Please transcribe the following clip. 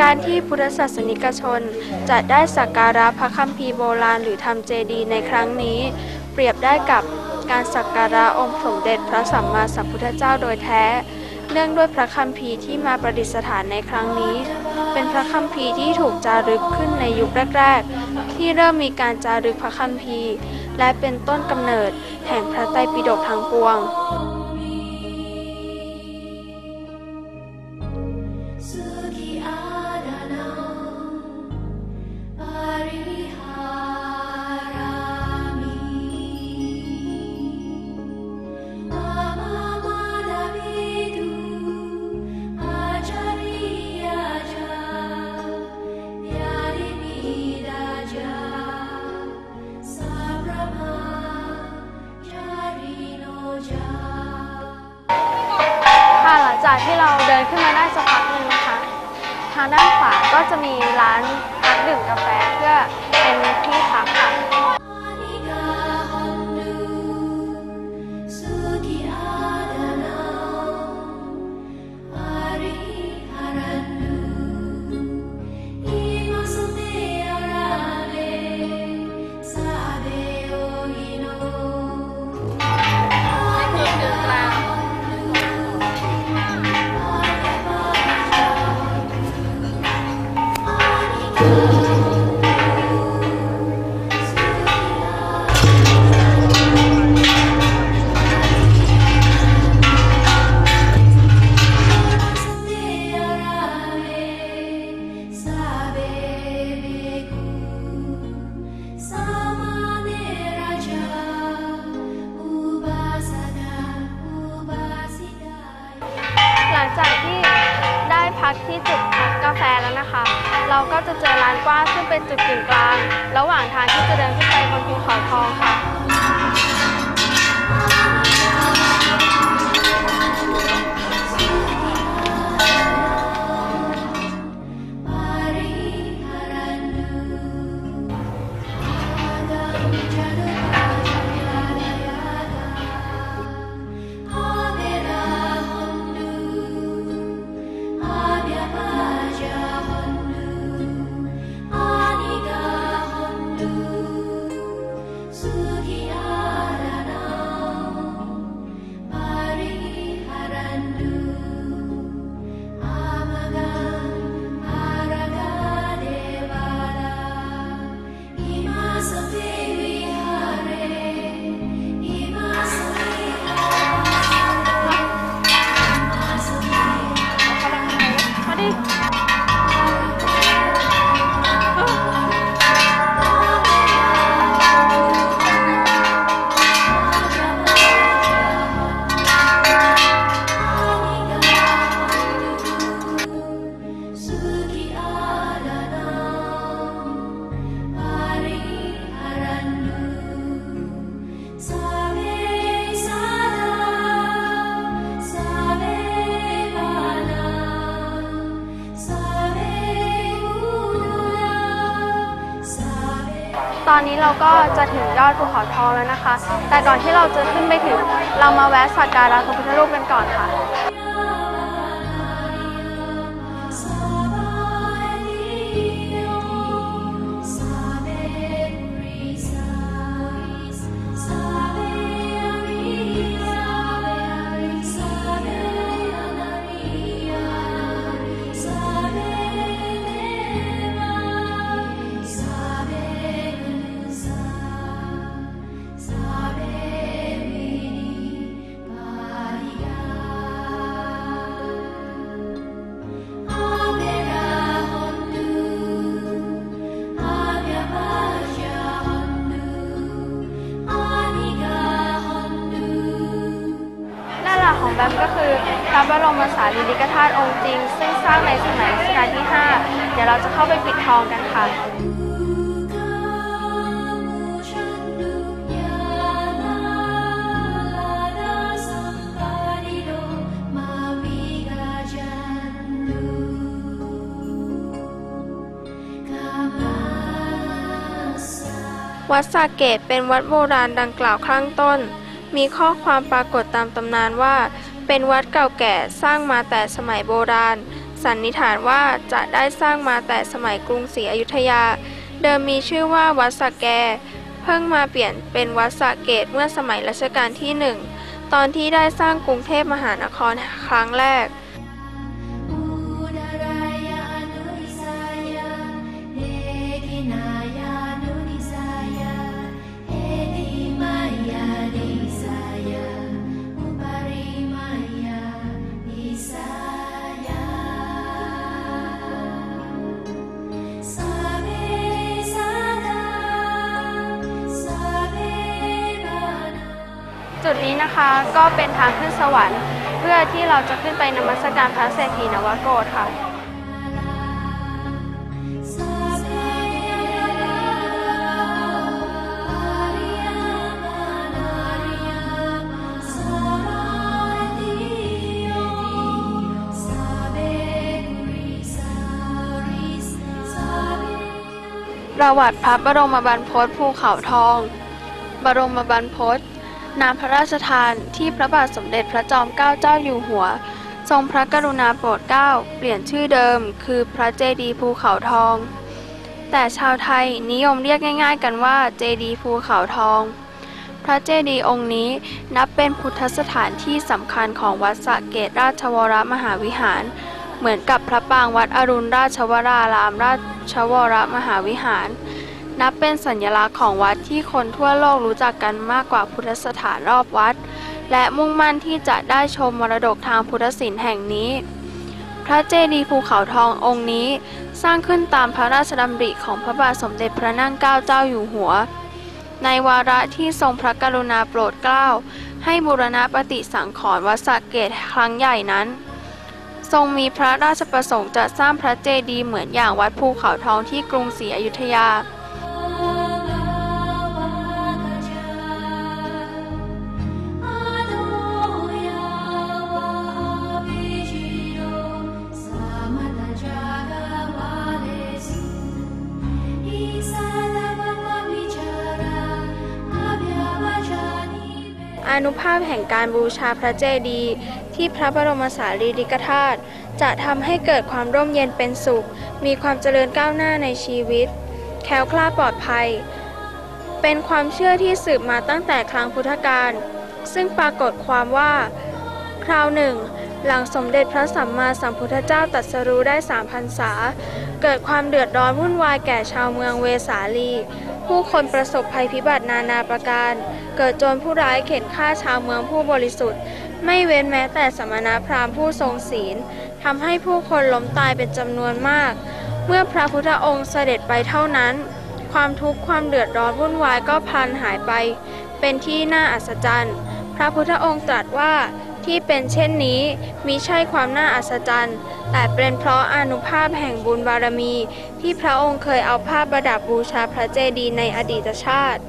การที่พุทธศาสนิกชนจะได้สักการะพระคัมภีร์โบราณหรือทำเจดีย์ในครั้งนี้ เปรียบได้กับการสักการะองค์สมเด็จพระสัมมาสัมพุทธเจ้าโดยแท้ เนื่องด้วยพระคัมภีร์ที่มาประดิษฐานในครั้งนี้ เป็นพระคัมภีร์ที่ถูกจารึกขึ้นในยุคแรก ๆ ที่เริ่มมีการจารึกพระคัมภีร์ และเป็นต้นกำเนิดแห่งพระไตรปิฎกทั้งปวง จากที่เราเดินขึ้นมาได้สักพักหนึ่งนะคะ ทางด้านขวาก็จะมีร้านพักดื่มกาแฟเพื่อ เป็นจุดกึ่งกลาง ระหว่างทางที่จะเดินขึ้นไปบนภูเขาทองค่ะ ตอนนี้เราก็จะถึงยอดภูเขาทองแล้วนะคะ แต่ก่อนที่เราจะขึ้นไปถึง เรามาแวะสักการะพระพุทธรูปกันก่อนค่ะ รมสารีริกธาตุองค์จริง ซึ่งสร้างในสมัยรัชกาลที่ 5 เดี๋ยวเราจะเข้าไปปิดทองกันค่ะวัดสาเกตเป็นวัดโบราณดังกล่าวข้างต้น มีข้อความปรากฏตามตำนานว่า เป็นวัดเก่าแก่สร้างมาแต่สมัยโบราณ สันนิษฐานว่าจะได้สร้างมาแต่สมัยกรุงศรีอยุธยา เดิมมีชื่อว่าวัดสะแก เพิ่งมาเปลี่ยนเป็นวัดสะเกตเมื่อสมัยรัชกาลที่หนึ่ง ตอนที่ได้สร้างกรุงเทพมหานครครั้งแรก นะคะ ก็เป็นทางขึ้นสวรรค์ เพื่อที่เราจะขึ้นไปนมัสการพระเศรษฐีนวโกฏค่ะประวัติพระบรมบรรพตภูเขาทอง บรมบรรพต นามพระราชทานที่พระบาทสมเด็จพระจอมเกล้าเจ้าอยู่หัว ทรงพระกรุณาโปรดเกล้า เปลี่ยนชื่อเดิม คือพระเจดีย์ภูเขาทอง แต่ชาวไทยนิยมเรียกง่ายๆ กันว่าเจดีย์ภูเขาทอง พระเจดีย์องค์นี้นับเป็นพุทธสถานที่สำคัญของวัดสระเกตราชวรมหาวิหาร เหมือนกับพระปางวัดอรุณราชวรารามราชวรมหาวิหาร นับเป็นสัญลักษณ์ของวัดที่คนทั่วโลกรู้จักกันมากกว่าพุทธสถานรอบวัด และมุ่งมั่นที่จะได้ชมมรดกทางพุทธศิลป์แห่งนี้ พระเจดีย์ภูเขาทององค์นี้ สร้างขึ้นตามพระราชดำริของพระบาทสมเด็จพระนั่งเกล้าเจ้าอยู่หัว ในวาระที่ทรงพระกรุณาโปรดเกล้า ให้บูรณปฏิสังขรณ์วัดสระเกตครั้งใหญ่นั้นทรงมีพระราชประสงค์จะสร้างพระเจดีย์เหมือนอย่างวัดภูเขาทองที่กรุงศรีอยุธยา อนุภาพแห่งการบูชาพระเจดีย์ที่พระบรมสารีริกธาตุจะทำให้เกิดความร่มเย็นเป็นสุข มีความเจริญก้าวหน้าในชีวิต แคล้วคลาดปลอดภัย เป็นความเชื่อที่สืบมาตั้งแต่ครั้งพุทธกาลซึ่งปรากฏความว่า คราวหนึ่ง หลังสมเด็จพระสัมมาสัมพุทธเจ้าตรัสรู้ได้สามพรรษา เกิดความเดือดร้อนวุ่นวายแก่ชาวเมืองเวสาลี ผู้คนประสบภัยพิบัตินานาประการ เกิดโจรผู้ร้ายเข็นฆ่าชาวเมืองผู้บริสุทธิ์ ไม่เว้นแม้แต่สมณพราหมณ์ผู้ทรงศีลทำให้ผู้คนล้มตายเป็นจำนวนมาก เมื่อพระพุทธองค์เสด็จไปเท่านั้น ความทุกข์ความเดือดร้อนวุ่นวายก็พันหายไป เป็นที่น่าอัศจรรย์ พระพุทธองค์ตรัสว่าที่เป็นเช่นนี้มิใช่ความน่าอัศจรรย์ แต่เป็นเพราะอนุภาพแห่งบุญบารมี ที่พระองค์เคยเอาภาพประดับบูชาพระเจดีย์ในอดีตชาติ